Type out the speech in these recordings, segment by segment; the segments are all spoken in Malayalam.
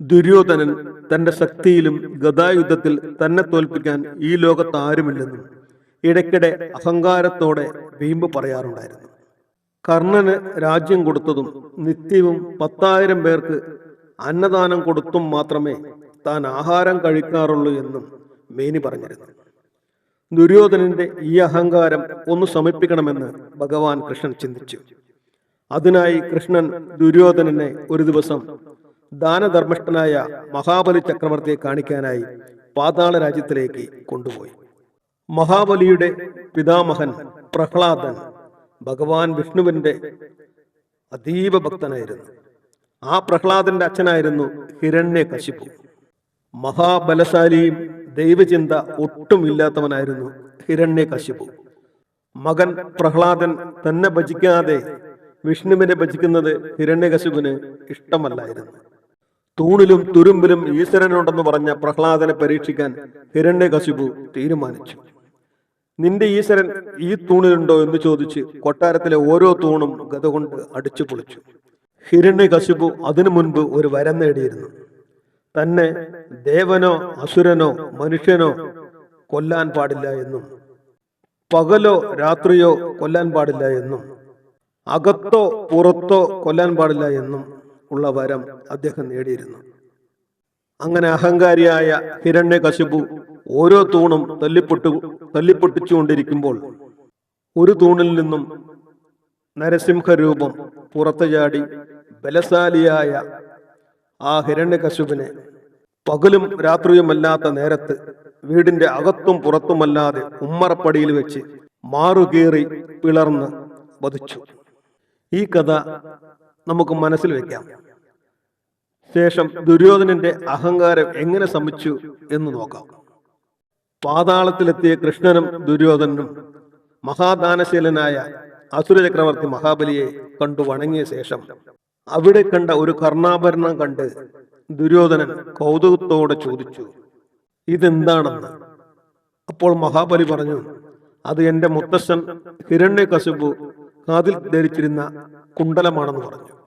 ദുര്യോധനൻ തന്റെ ശക്തിയിലും ഗതായുദ്ധത്തിൽ തന്നെ തോൽപ്പിക്കാൻ ഈ ലോകത്ത് ആരുമില്ലെന്നും ഇടയ്ക്കിടെ അഹങ്കാരത്തോടെ വീമ്പ് പറയാറുണ്ടായിരുന്നു. കർണന് രാജ്യം കൊടുത്തതും നിത്യവും പത്തായിരം പേർക്ക് അന്നദാനം കൊടുത്തും മാത്രമേ താൻ ആഹാരം കഴിക്കാറുള്ളൂ എന്നും മേനി പറഞ്ഞിരുന്നു. ദുര്യോധനന്റെ ഈ അഹങ്കാരം ഒന്ന് ശമിപ്പിക്കണമെന്ന് ഭഗവാൻ കൃഷ്ണൻ ചിന്തിച്ചു. അതിനായി കൃഷ്ണൻ ദുര്യോധനനെ ഒരു ദിവസം ദാനധർമ്മിഷ്ഠനായ മഹാബലി ചക്രവർത്തിയെ കാണിക്കാനായി പാതാള രാജ്യത്തിലേക്ക് കൊണ്ടുപോയി. മഹാബലിയുടെ പിതാമഹൻ പ്രഹ്ലാദൻ ഭഗവാൻ വിഷ്ണുവിന്റെ അതീവ ഭക്തനായിരുന്നു. ആ പ്രഹ്ലാദന്റെ അച്ഛനായിരുന്നു ഹിരണ്യ ഹിരണ്യകശിപു മഹാബലശാലിയും ദൈവചിന്ത ഒട്ടും ഇല്ലാത്തവനായിരുന്നു ഹിരണ്യകശിപു മകൻ പ്രഹ്ലാദൻ തന്നെ ഭജിക്കാതെ വിഷ്ണുവിനെ ഭജിക്കുന്നത് ഹിരണ്യകശിപുന് ഇഷ്ടമല്ലായിരുന്നു. തൂണിലും തുരുമ്പിലും ഈശ്വരനുണ്ടെന്ന് പറഞ്ഞ പ്രഹ്ലാദനെ പരീക്ഷിക്കാൻ ഹിരണ്യകശിപു തീരുമാനിച്ചു. നിന്റെ ഈശ്വരൻ ഈ തൂണിലുണ്ടോ? എന്ന് ചോദിച്ച് കൊട്ടാരത്തിലെ ഓരോ തൂണും ഗത കൊണ്ട് അടിച്ചു പൊളിച്ചു. ഹിരണ്യകശിപു അതിനു മുൻപ് ഒരു വരം നേടിയിരുന്നു. തന്നെ ദേവനോ അസുരനോ മനുഷ്യനോ കൊല്ലാൻ പാടില്ല എന്നും പകലോ രാത്രിയോ കൊല്ലാൻ പാടില്ല എന്നും അകത്തോ പുറത്തോ കൊല്ലാൻ പാടില്ല എന്നും ഉള്ള വരം അദ്ദേഹം നേടിയിരുന്നു. അങ്ങനെ അഹങ്കാരിയായ ഹിരണ്യകശിപു ഓരോ തൂണും തല്ലിപ്പൊട്ടു തല്ലിപ്പൊട്ടിച്ചുകൊണ്ടിരിക്കുമ്പോൾ ഒരു തൂണിൽ നിന്നും നരസിംഹരൂപം പുറത്തു ചാടി ബലശാലിയായ ആ ഹിരണ്യകശുപിനെ പകലും രാത്രിയുമല്ലാത്ത നേരത്ത് വീടിന്റെ അകത്തും പുറത്തുമല്ലാതെ ഉമ്മറപ്പടിയിൽ വെച്ച് മാറുകീറി പിളർന്ന് വധിച്ചു. ഈ കഥ നമുക്ക് മനസ്സിൽ വെക്കാം. ശേഷം ദുര്യോധനന്റെ അഹങ്കാരം എങ്ങനെ ശമിച്ചു എന്ന് നോക്കാം. പാതാളത്തിലെത്തിയ കൃഷ്ണനും ദുര്യോധനനും മഹാദാനശീലനായ അസുരചക്രവർത്തി മഹാബലിയെ കണ്ടു വണങ്ങിയ ശേഷം അവിടെ കണ്ട ഒരു കർണാഭരണം കണ്ട് ദുര്യോധനൻ കൗതുകത്തോടെ ചോദിച്ചു ഇതെന്താണെന്ന്? അപ്പോൾ മഹാബലി പറഞ്ഞു അത് എന്റെ മുത്തശ്ശൻ ഹിരണ്യകശിപു കാതിൽ ധരിച്ചിരുന്ന കുണ്ടലമാണെന്ന് പറഞ്ഞു.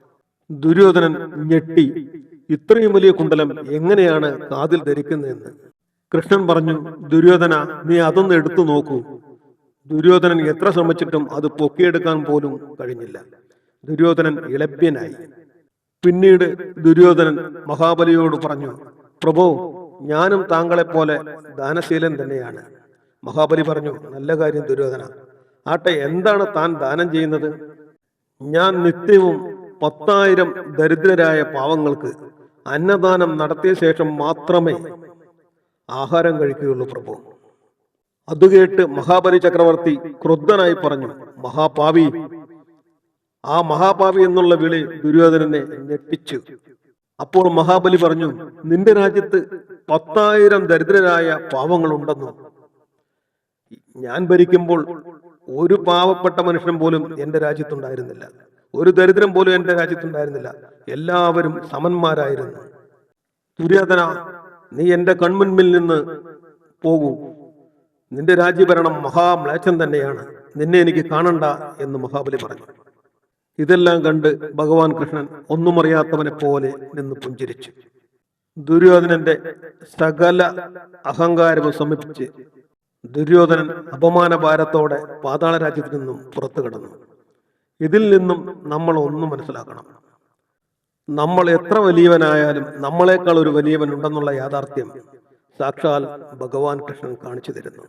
ദുര്യോധനൻ ഞെട്ടി. ഇത്രയും വലിയ കുണ്ടലം എങ്ങനെയാണ് കാതിൽ ധരിക്കുന്നതെന്ന്. കൃഷ്ണൻ പറഞ്ഞു ദുര്യോധന നീ അതൊന്ന് എടുത്തു നോക്കൂ. ദുര്യോധനൻ എത്ര ശ്രമിച്ചിട്ടും അത് പൊക്കിയെടുക്കാൻ പോലും കഴിഞ്ഞില്ല. ദുര്യോധനൻ ഇളഭ്യനായി പിന്നീട് ദുര്യോധനൻ മഹാബലിയോട് പറഞ്ഞു പ്രഭോ ഞാനും താങ്കളെ പോലെ ദാനശീലൻ തന്നെയാണ്. മഹാബലി പറഞ്ഞു നല്ല കാര്യം ദുര്യോധന. ആട്ടെ എന്താണ് താൻ ദാനം ചെയ്യുന്നത്? ഞാൻ നിത്യവും പത്തായിരം ദരിദ്രരായ പാവങ്ങൾക്ക് അന്നദാനം നടത്തിയ ശേഷം മാത്രമേ ആഹാരം കഴിക്കുകയുള്ളൂ പ്രഭു. അത് കേട്ട് മഹാബലി ചക്രവർത്തി ക്രുദ്ധനായി പറഞ്ഞു മഹാപാവി ആ മഹാപാവി എന്നുള്ള വിളി ദുര്യോധനനെ ഞെട്ടിച്ചു. അപ്പോൾ മഹാബലി പറഞ്ഞു നിന്റെ രാജ്യത്ത് പത്തായിരം ദരിദ്രരായ പാവങ്ങളുണ്ടെന്നും ഞാൻ ഭരിക്കുമ്പോൾ ഒരു പാവപ്പെട്ട മനുഷ്യൻ പോലും എന്റെ രാജ്യത്തുണ്ടായിരുന്നില്ല. ഒരു ദരിദ്രം പോലും എന്റെ രാജ്യത്തുണ്ടായിരുന്നില്ല. എല്ലാവരും സമന്മാരായിരുന്നു. ദുര്യോധന നീ എന്റെ കൺമുൻപിൽ നിന്ന് പോകൂ. നിന്റെ രാജ്യഭരണം മഹാമ്ലേച്ഛം തന്നെയാണ്. നിന്നെ എനിക്ക് കാണണ്ട എന്ന് മഹാബലി പറഞ്ഞു. ഇതെല്ലാം കണ്ട് ഭഗവാൻ കൃഷ്ണൻ ഒന്നും അറിയാത്തവനെ പോലെ നിന്ന് പുഞ്ചിരിച്ചു. ദുര്യോധനന്റെ സകല അഹങ്കാരവും സമീപിച്ച് ദുര്യോധനൻ അപമാനഭാരത്തോടെ പാതാള രാജ്യത്തിൽ നിന്നും പുറത്തു കിടന്നു ഇതിൽ നിന്നും നമ്മൾ ഒന്ന് മനസ്സിലാക്കണം. നമ്മൾ എത്ര വലിയവനായാലും നമ്മളെക്കാൾ ഒരു വലിയവൻ ഉണ്ടെന്നുള്ള യാഥാർത്ഥ്യം സാക്ഷാൽ ഭഗവാൻ കൃഷ്ണൻ കാണിച്ചു തരുന്നു.